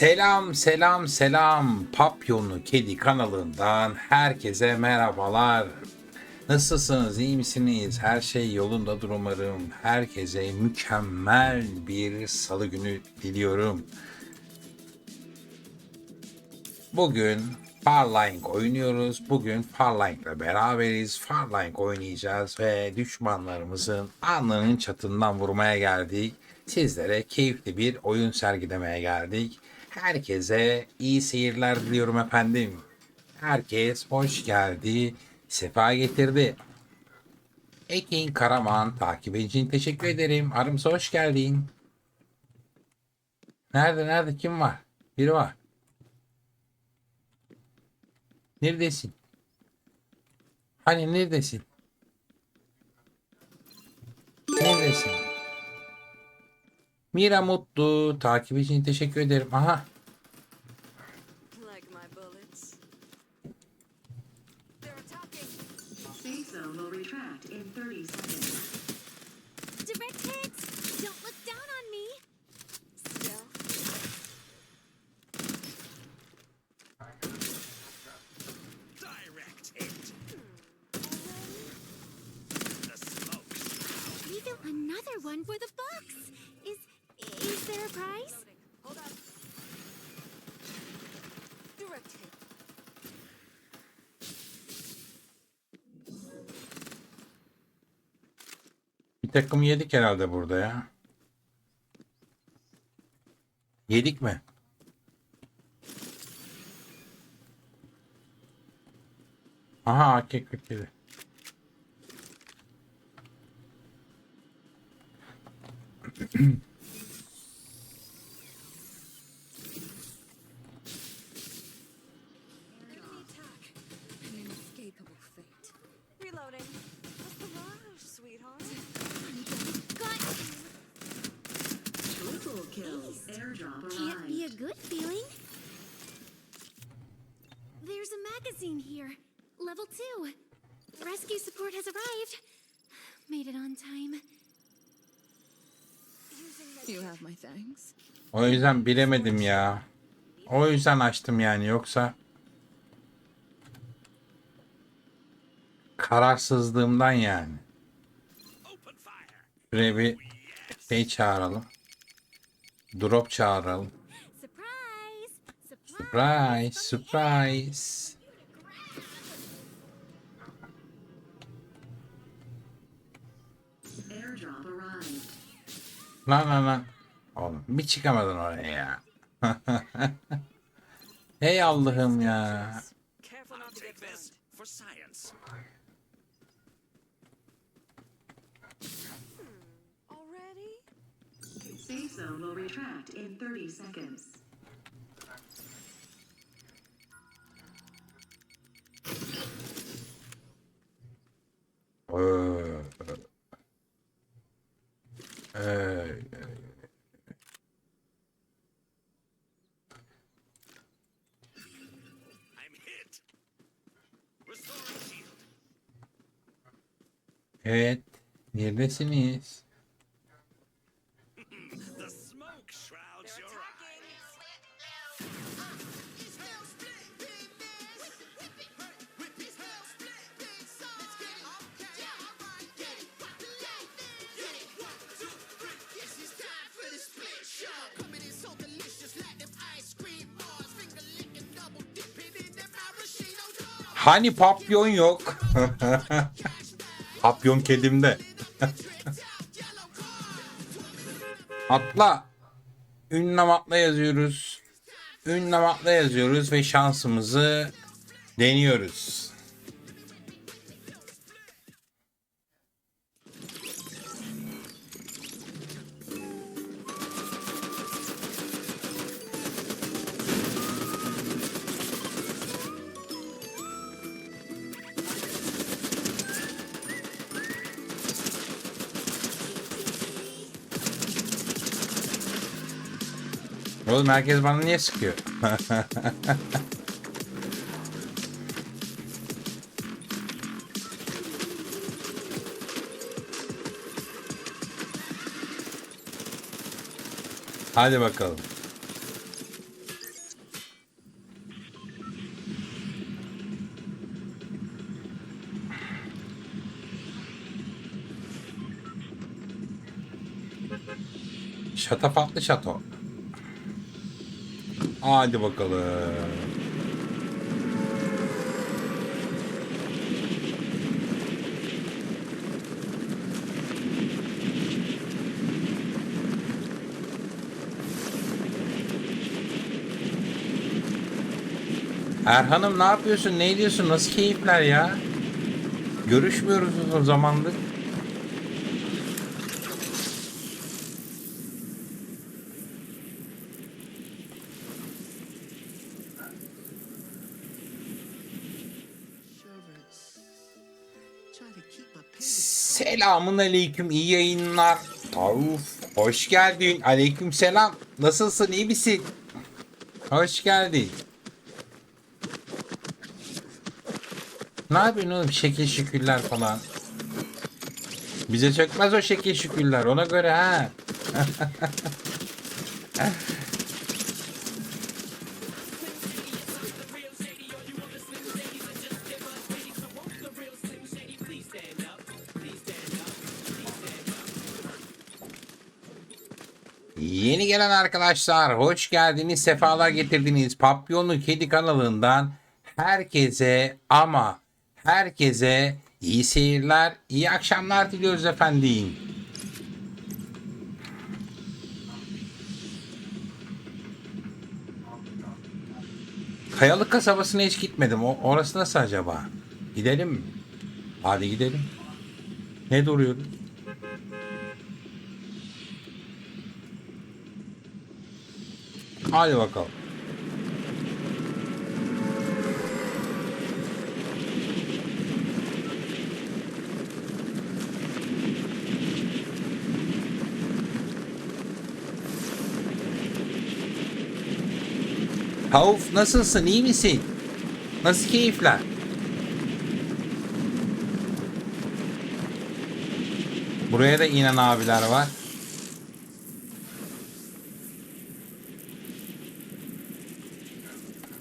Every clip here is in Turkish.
Selam selam selam Papyonlu Kedi kanalından herkese merhabalar. Nasılsınız? iyi misiniz? Her şey yolundadır umarım. Herkese mükemmel bir salı günü diliyorum. Bugün Farlying oynuyoruz. Bugün Farlying'la beraberiz. Farlying oynayacağız ve düşmanlarımızın alnının çatından vurmaya geldik. Sizlere keyifli bir oyun sergilemeye geldik. Herkese iyi seyirler diliyorum efendim. Herkes hoş geldi, sefa getirdi. Ekin Karaman takip için teşekkür ederim. Arımsa hoş geldin. Nerede nerede kim var? Biri var. Neredesin? Hani neredesin? Neredesin? Mira Mutlu takip için teşekkür ederim. Aha Like my bullets. They're attacking. Safe zone will retract in 30 seconds. Direct hits. Don't look down on me. Still. Direct hit. The smoke shroud. Even another one for the hit. bir takım yedik herhalde burada ya. Yedik mi? Aha AK-47. 2. Rescue support has arrived. Made it on time. You have my thanks. O yüzden bilemedim ya. O yüzden açtım yani yoksa kararsızlığımdan yani. Şuraya bir şey çağıralım. Drop çağıralım. Surprise! Surprise, surprise. Lan lan lan. Oğlum bir çıkamadın oraya ya. Hey Allah'ım ya. Safe zone will retract in 30 seconds. Evet. Neredesiniz? Hani papyon yok? papyon kedimde. atla. Ünlem atla yazıyoruz. Ünlem atla yazıyoruz ve şansımızı deniyoruz. Oğlum herkes bana niye sıkıyor? Hadi bakalım. Şatafatlı şato. Hadi bakalım. Erhan'ım ne yapıyorsun? Ne ediyorsun? Nasıl keyifler ya? Görüşmüyoruz uzun zamandır. Selamun aleyküm, iyi yayınlar. Of, hoş geldin. Aleyküm selam. Nasılsın, iyi misin? Hoş geldin. Ne yapıyorsun oğlum? Şekil şükürler falan. Bize çökmez o şekil şükürler. Ona göre ha. gelen arkadaşlar hoş geldiniz, sefalar getirdiniz. Papyonlu Kedi kanalından herkese ama herkese iyi seyirler, iyi akşamlar diliyoruz efendim. Kayalık kasabasına hiç gitmedim. O, orası nasıl acaba? Gidelim mi? Hadi gidelim. Ne duruyoruz? Hadi bakalım. Havuf nasılsın? iyi misin? Nasıl keyifler? Buraya da inen abiler var.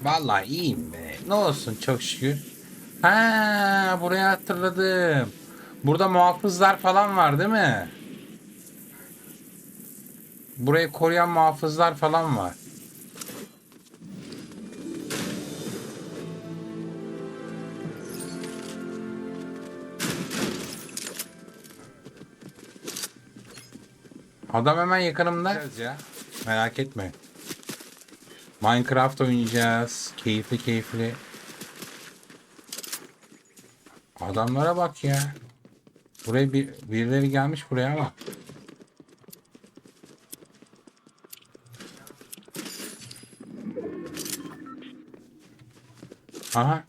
Vallahi iyiyim be. Ne olsun çok şükür. Ha, buraya hatırladım. Burada muhafızlar falan var değil mi? Burayı koruyan muhafızlar falan var. Adam hemen yakınımda. Ya. Merak etme. Minecraft oynayacağız. Keyifli keyifli. Adamlara bak ya. Buraya bir, birileri gelmiş buraya ama. Aha.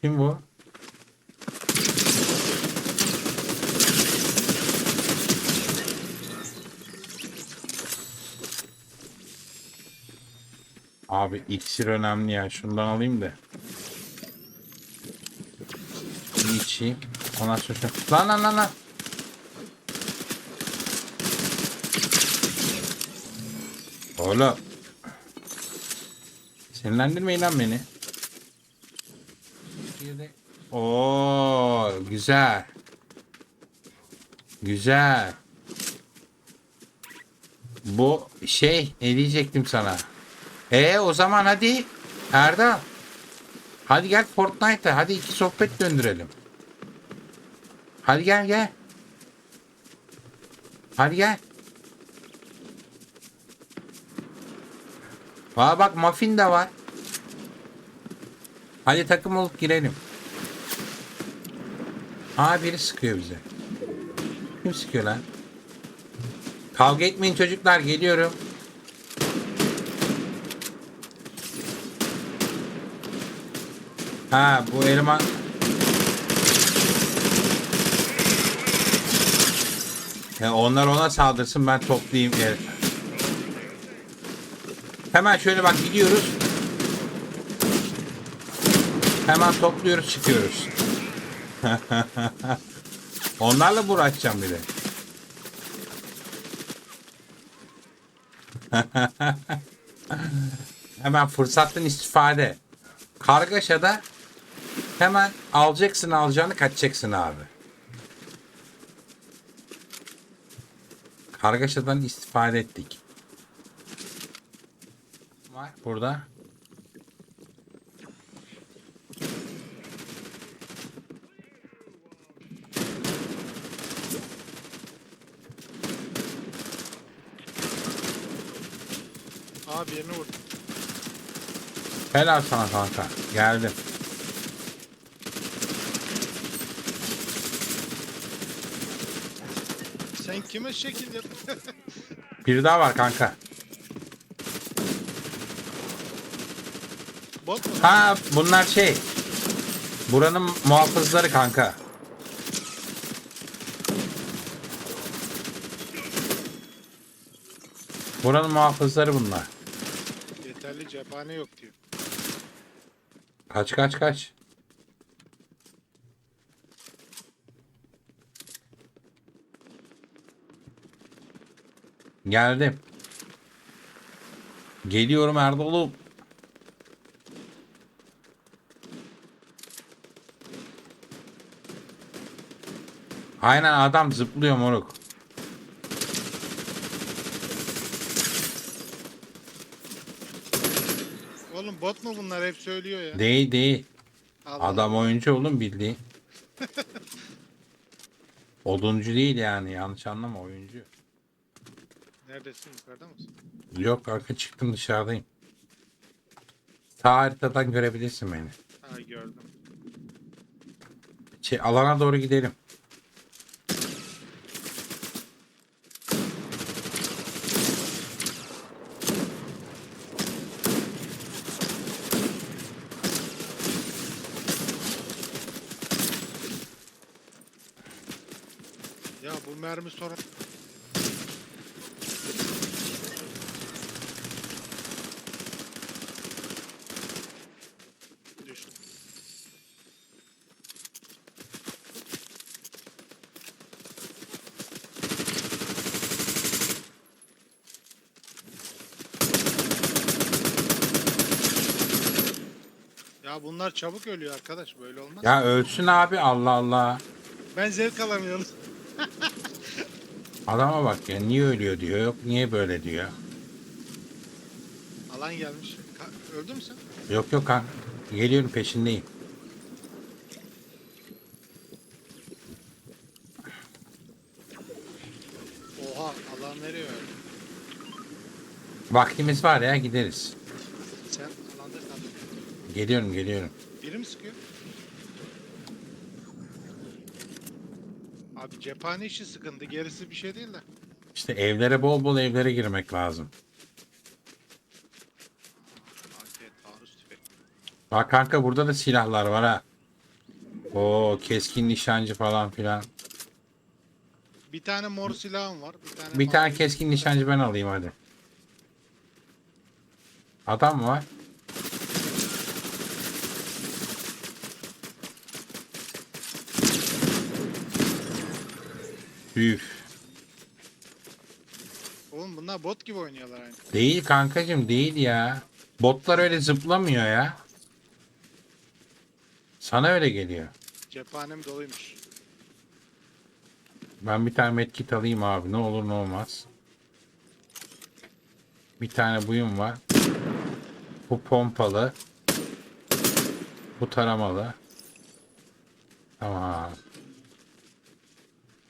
Kim bu? Abi iksir önemli ya. Şundan alayım da. Bir içeyim. Ondan sonra. Lan lan lan lan. Oğlum. Sinirlendirmeyin lan beni. Oo güzel. Güzel. Bu şey ne diyecektim sana? E o zaman hadi Erdal. Hadi gel Fortnite'a. Hadi iki sohbet döndürelim. Hadi gel gel. Hadi gel. Aa bak muffin de var. Hadi takım olup girelim. Aa biri sıkıyor bize. Kim sıkıyor lan? Kavga etmeyin çocuklar geliyorum. Ha bu eleman Ya onlar ona saldırsın ben toplayayım. Evet. Hemen şöyle bak gidiyoruz. Hemen topluyoruz çıkıyoruz. Onlarla uğraşacağım bir de. Hemen fırsattan istifade. Kargaşada hemen alacaksın alacağını kaçacaksın abi. Kargaşadan istifade ettik. Var burada. Abi birini vurdum. Helal sana kanka. Geldim. Sen kime şekil yap? Bir daha var kanka. Bot mu? Ha bunlar şey. Buranın muhafızları kanka. Buranın muhafızları bunlar. Yeterli cephane yok diyor. Kaç kaç kaç. Geldim. Geliyorum Erdol'um. Aynen adam zıplıyor moruk. Oğlum bot mu bunlar hep söylüyor ya. Değil değil. Allah Adam oyuncu oğlum bildiğin. Oduncu değil yani yanlış anlama oyuncu. Neredesin yukarıda mısın? Yok arka çıktım dışarıdayım. Sağ haritadan görebilirsin beni. Ha gördüm. Şey, alana doğru gidelim. Ya bu mermi sorun. Ya bunlar çabuk ölüyor arkadaş böyle olmaz. Ya ölsün abi Allah Allah. Ben zevk alamıyorum. Adama bak ya niye ölüyor diyor. Yok niye böyle diyor. Alan gelmiş. Ka- öldü mü sen? Yok yok kanka. Geliyorum peşindeyim. Oha alan nereye öldü? Vaktimiz var ya gideriz. Geliyorum geliyorum. Biri mi sıkıyor? Abi cephane işi sıkıntı. Gerisi bir şey değil de. İşte evlere bol bol evlere girmek lazım. Bak kanka burada da silahlar var ha. O keskin nişancı falan filan. Bir tane mor silahım var. Bir tane Bir tane keskin nişancı ben alayım hadi. Adam mı var? Üf. Oğlum bunlar bot gibi oynuyorlar aynı. Değil kankacım değil ya. Botlar öyle zıplamıyor ya. Sana öyle geliyor. Cephanem doluymuş. Ben bir tane medkit alayım abi. Ne olur ne olmaz. Bir tane buyum var. Bu pompalı. Bu taramalı. Tamam.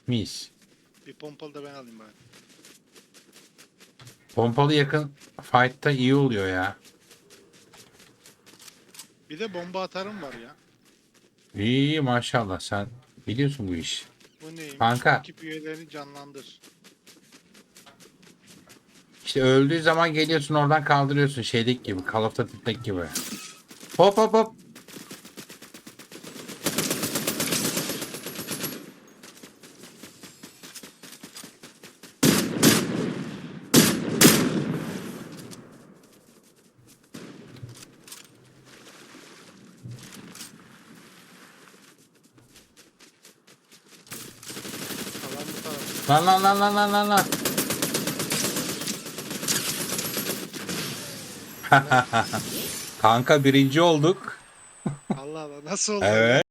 Mis. Bir pompalı da ben alayım bari. Pompalı yakın fight'ta iyi oluyor ya. Bir de bomba atarım var ya. İyi iyi, maşallah sen biliyorsun bu iş. Bu neymiş? Kanka. Ekip üyelerini canlandır. İşte öldüğü zaman geliyorsun oradan kaldırıyorsun şeydeki gibi Call of Duty'deki gibi. Hop hop hop. Lan lan lan lan lan lan lan. Kanka birinci olduk. Allah Allah nasıl oldu? Evet.